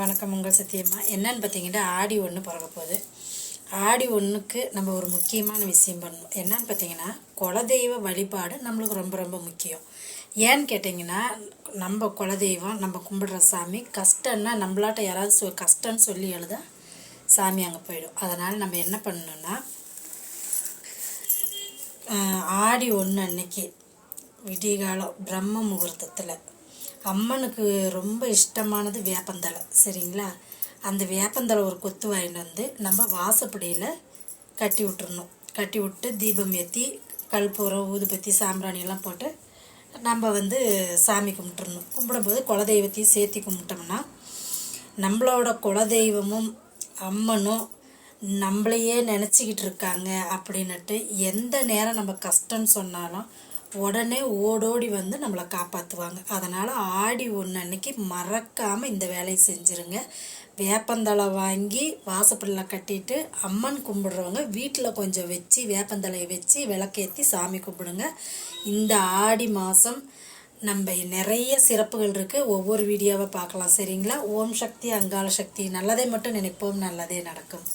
வணக்கம். உங்கள் சத்தியம்மா. என்னன்னு பார்த்தீங்கன்னா ஆடி ஒன்று பிறக்க போகுது. ஆடி ஒன்றுக்கு நம்ம ஒரு முக்கியமான விஷயம் பண்ணணும். என்னன்னு பார்த்தீங்கன்னா குலதெய்வ வழிபாடு நம்மளுக்கு ரொம்ப ரொம்ப முக்கியம். ஏன்னு கேட்டிங்கன்னா நம்ம குலதெய்வம் நம்ம கும்பிடுற சாமி கஷ்டம்னா நம்மளாட்ட யாராவது சொ கஷ்டம்னு சொல்லி எழுத சாமி அங்கே போயிடும். அதனால் நம்ம என்ன பண்ணணும்னா ஆடி ஒன்று அன்னைக்கு விடிகாலம் பிரம்ம முகூர்த்தத்தில் அம்மனுக்கு ரொம்ப இஷ்டமானது வேப்பந்தழை சரிங்களா? அந்த வேப்பந்தழை ஒரு கொத்து வாங்கிட்டு வந்து நம்ம வாசப்படியில் கட்டி விட்டுறணும். கட்டி விட்டு தீபம் ஏற்றி கல்பூரம் ஊதுபத்தி சாம்பிராணியெல்லாம் போட்டு நம்ம வந்து சாமி கும்பிட்டுருணும் கும்பிடும்போது குலதெய்வத்தையும் சேர்த்தி கும்பிட்டோம்னா நம்மளோட குலதெய்வமும் அம்மனும் நம்மளையே நினச்சிக்கிட்டு இருக்காங்க அப்படின்னுட்டு எந்த நேரம் நம்ம கஷ்டம்னு சொன்னாலும் உடனே ஓடோடி வந்து நம்மளை காப்பாற்றுவாங்க அதனால் ஆடி ஒன்று அன்னைக்கு மறக்காமல் இந்த வேலையை செஞ்சுருங்க. வேப்பந்தழை வாங்கி வாசப்படில் கட்டிட்டு அம்மன் கும்பிடுறவங்க வீட்டில் கொஞ்சம் வச்சு வேப்பந்தழையை வச்சு விளக்கேற்றி சாமி கும்பிடுங்க. இந்த ஆடி மாதம் நம்ம நிறைய சிறப்புகள் இருக்குது ஒவ்வொரு வீடியோவை பார்க்கலாம். சரிங்களா? ஓம் சக்தி அங்காள சக்தி. நல்லதை மட்டும் நினைப்போம் நல்லதே நடக்கும்.